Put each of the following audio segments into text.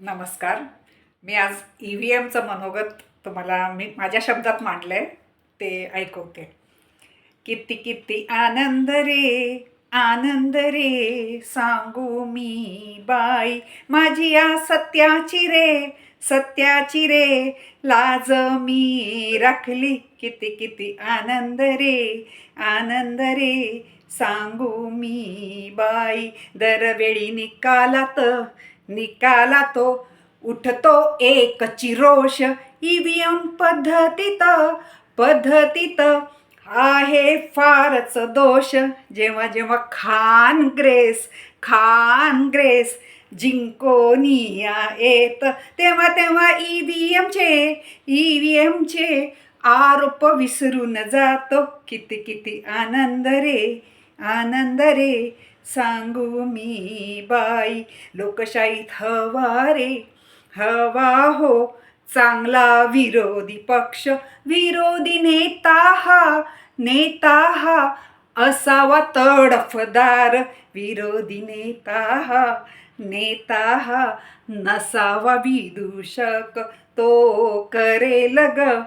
नमस्कार. मी आज E V एमचं मनोगत तुम्हाला मी माझ्या शब्दात मांडलं आहे ते ऐकवते. किती किती आनंद रे आनंद रे सांगू मी बाई. माझी या सत्याची रे सत्याची रे लाज मी राखली. किती किती आनंद रे आनंद रे सांगू मी बाई. दरवेळी निकालात निकाला तो उठतो एक चिरोष. ईव्हीएम पद्धतीत पद्धतीत आहे फारच दोष. जेव्हा जेव्हा खान ग्रेस खान ग्रेस जिंकोनिया येत तेव्हा तेव्हा ई व्ही एमचे ई व्ही एमचे आरोप विसरून जातो. किती किती आनंद रे आनंद रे. सांगू मी बाई लोकशाहीत हवा रे हवा हो चांगला विरोधी पक्ष विरोधी नेता हा. नेता हा असावा तडफदार. विरोधी नेता हा नेता हा नसावा विदूषक. तो करेल ग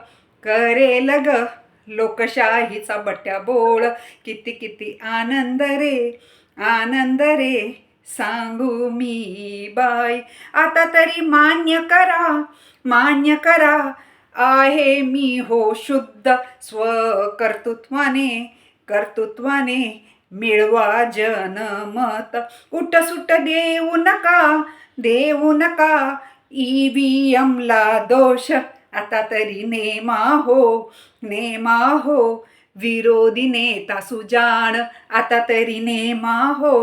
करेल ग. लोकशाहीचा बट्या बोळ. किती किती आनंद रे आनंद रे. सांगू मी बाय आता तरी मान्य करा मान्य करा. आहे मी हो शुद्ध स्वकर्तृत्वाने कर्तृत्वाने मिळवा जनमत. उठ सुट देऊ नका देऊ नका. ई व्ही एमला दोष आता तरी नेमा हो नेमा हो विरोधी नेता सुजाण आता तरी नेमा हो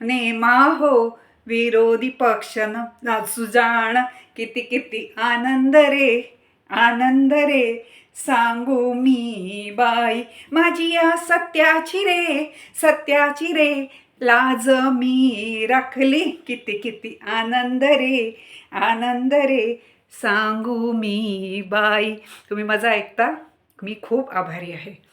नेमा हो विरोधी पक्ष न सुजाण किती किती आनंद रे आनंद रे. सांगू मी बाई माझी या सत्याची रे सत्याची रे. लाज मी राखली किती किती आनंद रे आनंद रे. सांगू मी बाई. तुम्ही माझा ऐकता मी खूप आभारी आहे.